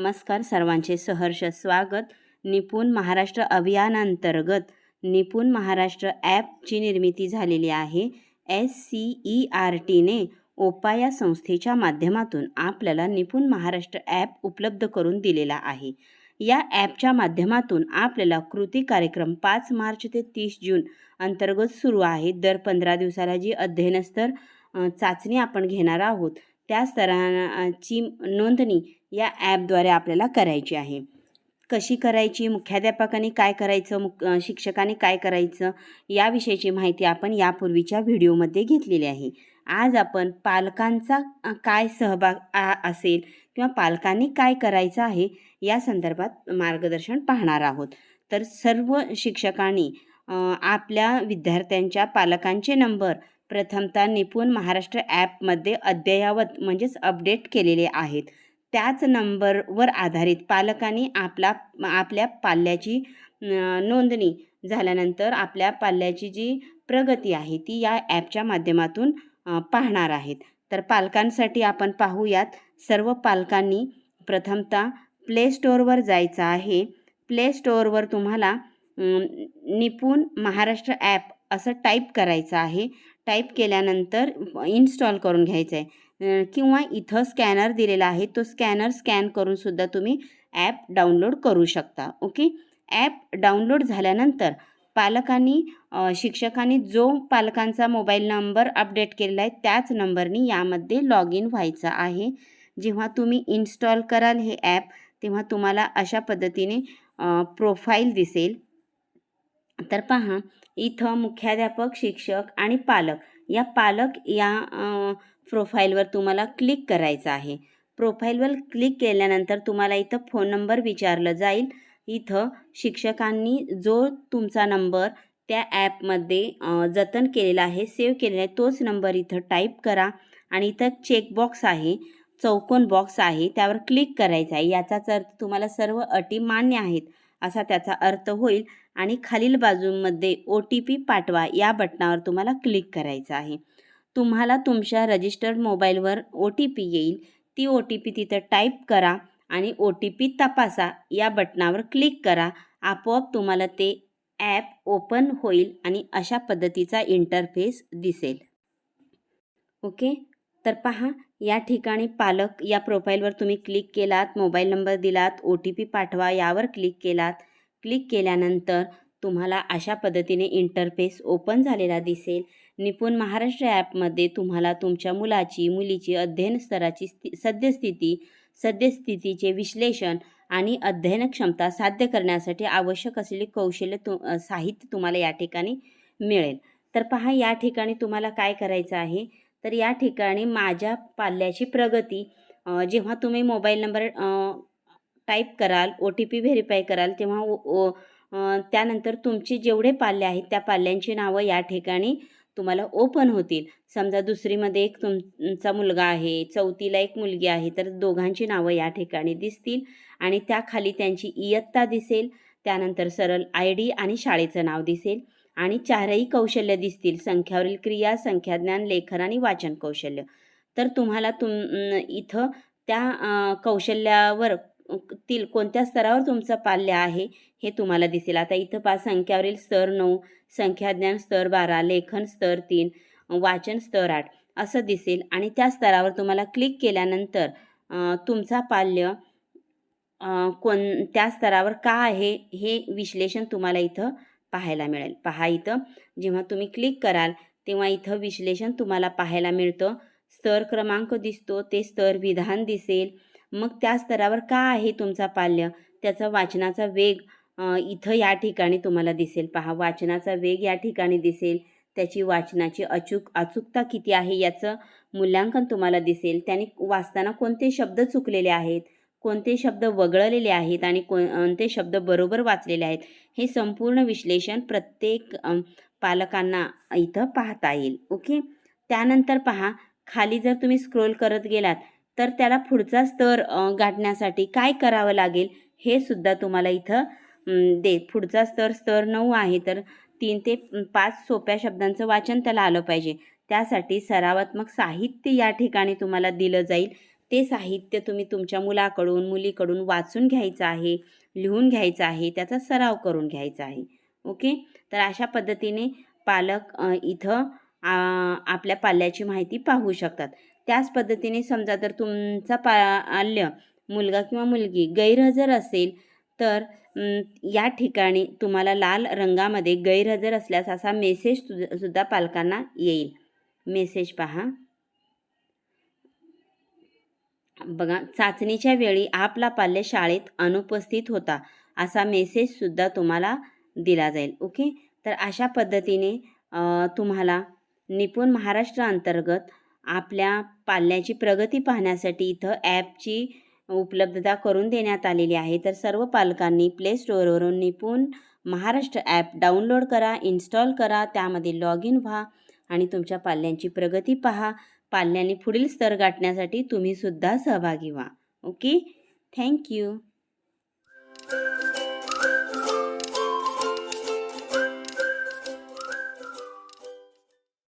नमस्कार सर्वांचे सहर्ष स्वागत. निपुण महाराष्ट्र अभियानांतर्गत निपुण महाराष्ट्र ॲपची निर्मिती झालेली आहे. एस सी ई आर टीने ओपा या संस्थेच्या माध्यमातून आपल्याला निपुण महाराष्ट्र ॲप उपलब्ध करून दिलेला आहे. या ॲपच्या माध्यमातून आपल्याला कृती कार्यक्रम पाच मार्च ते तीस जून अंतर्गत सुरू आहे. दर पंधरा दिवसाला जी अध्ययनस्तर चाचणी आपण घेणार आहोत त्या स्तराची नोंदणी या ॲपद्वारे आपल्याला करायची आहे. कशी करायची? मुख्याध्यापकांनी काय करायचं? मुख शिक्षकांनी काय करायचं? याविषयीची माहिती आपण यापूर्वीच्या व्हिडिओमध्ये घेतलेली आहे. आज आपण पालकांचा काय सहभाग आ असेल किंवा पालकांनी काय करायचं आहे या संदर्भात मार्गदर्शन पाहणार आहोत. तर सर्व शिक्षकांनी आपल्या विद्यार्थ्यांच्या पालकांचे नंबर प्रथमतः निपुण महाराष्ट्र ॲपमध्ये अद्ययावत म्हणजेच अपडेट केलेले आहेत. त्याच नंबरवर आधारित पालकांनी आपला आपल्या पाल्याची नोंदणी झाल्यानंतर आपल्या पाल्याची जी प्रगती आहे ती या ॲपच्या माध्यमातून पाहणार आहेत. तर पालकांसाठी आपण पाहूयात सर्व पालकांनी प्रथमतः प्ले स्टोअरवर जायचं आहे. प्ले स्टोअरवर तुम्हाला निपुण महाराष्ट्र ॲप असं टाईप करायचं आहे. टाईप केल्यानंतर इन्स्टॉल करून घ्यायचं आहे किंवा इथं स्कॅनर दिलेला आहे तो स्कॅनर स्कॅन करूनसुद्धा तुम्ही ॲप डाउनलोड करू शकता ओके ॲप डाउनलोड झाल्यानंतर पालकांनी शिक्षकांनी जो पालकांचा मोबाईल नंबर अपडेट केलेला आहे त्याच नंबरनी यामध्ये लॉग इन व्हायचं आहे. जेव्हा तुम्ही इन्स्टॉल कराल हे ॲप तेव्हा तुम्हाला अशा पद्धतीने प्रोफाईल दिसेल. तर पहा इथं मुख्याध्यापक शिक्षक आणि पालक. या पालक या प्रोफाईलवर तुम्हाला क्लिक करायचं आहे. प्रोफाईलवर क्लिक केल्यानंतर तुम्हाला इथं फोन नंबर विचारलं जाईल. इथं शिक्षकांनी जो तुमचा नंबर त्या ॲपमध्ये जतन केलेला आहे सेव्ह केलेला आहे तोच नंबर इथं टाईप करा. आणि इथं चेकबॉक्स आहे चौकोन बॉक्स आहे त्यावर क्लिक करायचा आहे. याचाच अर्थ तुम्हाला सर्व अटी मान्य आहेत. असा त्याचा अर्थ होईल. आणि खालील बाजूमध्ये ओ टी पी पाठवा या बटनावर तुम्हाला क्लिक करायचं आहे. तुम्हाला तुमच्या रजिस्टर्ड मोबाईलवर ओ टी पी येईल. ती ओ टी पी तिथं टाईप करा आणि ओ टी पी तपासा. या बटनावर क्लिक करा. आपोआप तुम्हाला ते ॲप ओपन होईल आणि अशा पद्धतीचा इंटरफेस दिसेल. ओके? तर पहा या ठिकाणी पालक या प्रोफाईलवर तुम्ही क्लिक केलात मोबाईल नंबर दिलात ओ टी पी पाठवा यावर क्लिक केलात. क्लिक केल्यानंतर तुम्हाला अशा पद्धतीने इंटरफेस ओपन झालेला दिसेल. निपुण महाराष्ट्र ॲपमध्ये तुम्हाला तुमच्या मुलाची मुलीची अध्ययन स्तराची स्थि सद्यस्थिती सद्यस्थितीचे विश्लेषण आणि अध्ययन क्षमता साध्य करण्यासाठी आवश्यक असलेले कौशल्य तु साहित्य तुम्हाला या ठिकाणी मिळेल. तर पहा या ठिकाणी तुम्हाला काय करायचं आहे? तर या ठिकाणी माझ्या पाल्याची प्रगती जेव्हा तुम्ही मोबाईल नंबर टाईप कराल ओ टी पी व्हेरीफाय कराल तेव्हा ओ त्यानंतर तुमचे जेवढे पाल्य आहेत त्या पाल्यांची नावं या ठिकाणी तुम्हाला ओपन होतील. समजा दुसरीमध्ये एक तुमचा मुलगा आहे चौथीला एक मुलगी आहे तर दोघांची नावं या ठिकाणी दिसतील आणि त्याखाली त्यांची इयत्ता दिसेल त्यानंतर सरळ आय डी आणि शाळेचं नाव दिसेल आणि चारही कौशल्य दिसतील संख्यावरील क्रिया संख्याज्ञान लेखन आणि वाचन कौशल्य. तर तुम्हाला तुम इथं त्या कौशल्यावर तील कोणत्या स्तरावर तुमचं पाल्य आहे हे तुम्हाला दिसेल. आता इथं पाच संख्यावरील स्तर नऊ संख्याज्ञान स्तर बारा लेखन स्तर तीन वाचन स्तर आठ असं दिसेल. आणि त्या स्तरावर तुम्हाला क्लिक केल्यानंतर तुमचा पाल्य कोण त्या स्तरावर का आहे हे विश्लेषण तुम्हाला इथं पाहायला मिळेल. पहा इथं जेव्हा तुम्ही क्लिक कराल तेव्हा इथं विश्लेषण तुम्हाला पाहायला मिळतं. स्तर क्रमांक दिसतो ते स्तर विधान दिसेल. मग त्या स्तरावर का आहे तुमचा पाल्य? त्याचा वाचनाचा वेग इथं या ठिकाणी तुम्हाला दिसेल. पहा वाचनाचा वेग या ठिकाणी दिसेल. त्याची वाचनाची अचूक अचूकता किती आहे याचं मूल्यांकन तुम्हाला दिसेल. त्याने वाचताना कोणते शब्द चुकलेले आहेत? कोणते शब्द वगळलेले आहेत आणि कोणते शब्द बरोबर वाचलेले आहेत? हे संपूर्ण विश्लेषण प्रत्येक पालकांना इथं पाहता येईल. ओके? त्यानंतर पहा खाली जर तुम्ही स्क्रोल करत गेलात तर त्याला पुढचा स्तर गाठण्यासाठी काय करावं लागेल हे सुद्धा तुम्हाला इथं दे. पुढचा स्तर स्तर नऊ आहे तर तीन ते पाच सोप्या शब्दांचं वाचन त्याला आलं पाहिजे. त्यासाठी सरावात्मक साहित्य या ठिकाणी तुम्हाला दिलं जाईल. ते साहित्य तुम्ही तुमच्या मुलाकडून मुलीकडून वाचून घ्यायचं आहे लिहून घ्यायचं आहे त्याचा सराव करून घ्यायचा आहे. ओके? तर अशा पद्धतीने पालक इथं आपल्या पाल्याची माहिती पाहू शकतात. त्याच पद्धतीने समजा जर तुमचा पाल्य मुलगा किंवा मुलगी गैरहजर असेल तर या ठिकाणी तुम्हाला लाल रंगामध्ये गैरहजर असल्यास असा मेसेज सुद्धा सुद्धा पालकांना येईल. मेसेज पहा. बघा चाचणीच्या वेळी आपला पाल्य शाळेत अनुपस्थित होता असा मेसेजसुद्धा तुम्हाला दिला जाईल. ओके तर अशा पद्धतीने तुम्हाला निपुण महाराष्ट्र अंतर्गत आपल्या पाल्याची प्रगती पाहण्यासाठी इथं ॲपची उपलब्धता करून देण्यात आलेली आहे. तर सर्व पालकांनी प्ले स्टोअरवरून निपुण महाराष्ट्र ॲप डाउनलोड करा इन्स्टॉल करा त्यामध्ये लॉग इन व्हा आणि तुमच्या पाल्यांची प्रगती पहा. पाल्याने पुढील स्तर गाठण्यासाठी तुम्हीसुद्धा सहभागी व्हा. ओके? थँक्यू